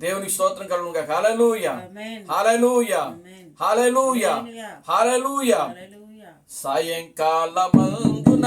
దేవుని స్తోత్రం కలుగును గాక హల్లెలూయ. హల్లెలూయ. హల్లెలూయ. హల్లెలూయ. సాయంకాలమందున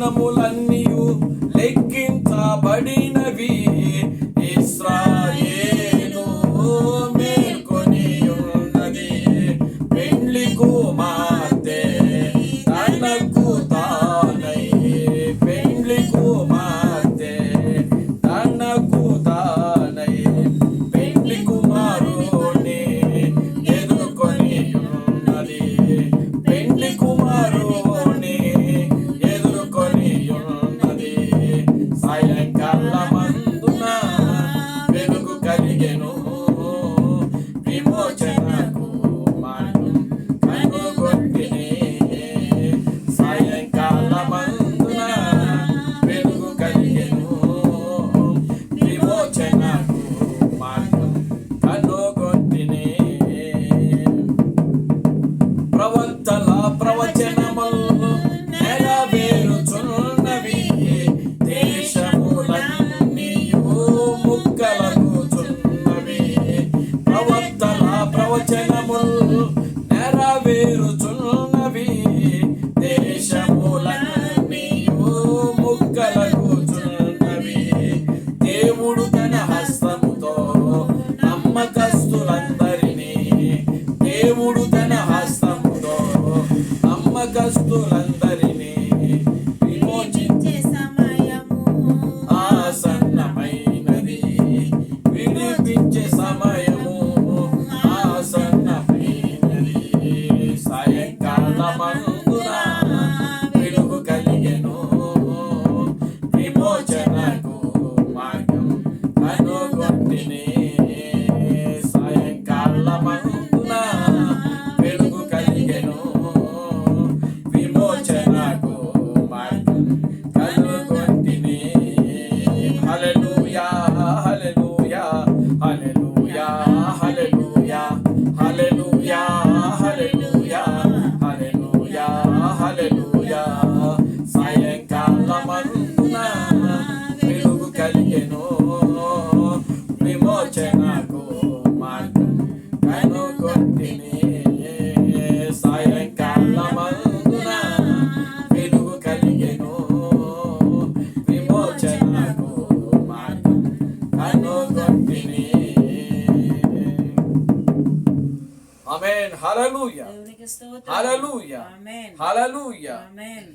దినములన్నీయు లెక్కించబడినవి. ఇస్రాయేలు మేల్కొని ఉన్నది పెండ్లి కుమార్ ప్రవచనములు నెరవేరుచున్నవి. దేశములన్నీ ముక్కలగుచున్నవి దేవుడు తన హస్తముతో నమ్మకస్తులందరినీ. దేవుడు తన హస్తముతో నమ్మకస్తులందరినీ. 야. ఆమేన్ హల్లెలూయా దేవునికి స్తోత్రం హల్లెలూయా ఆమేన్ హల్లెలూయా ఆమేన్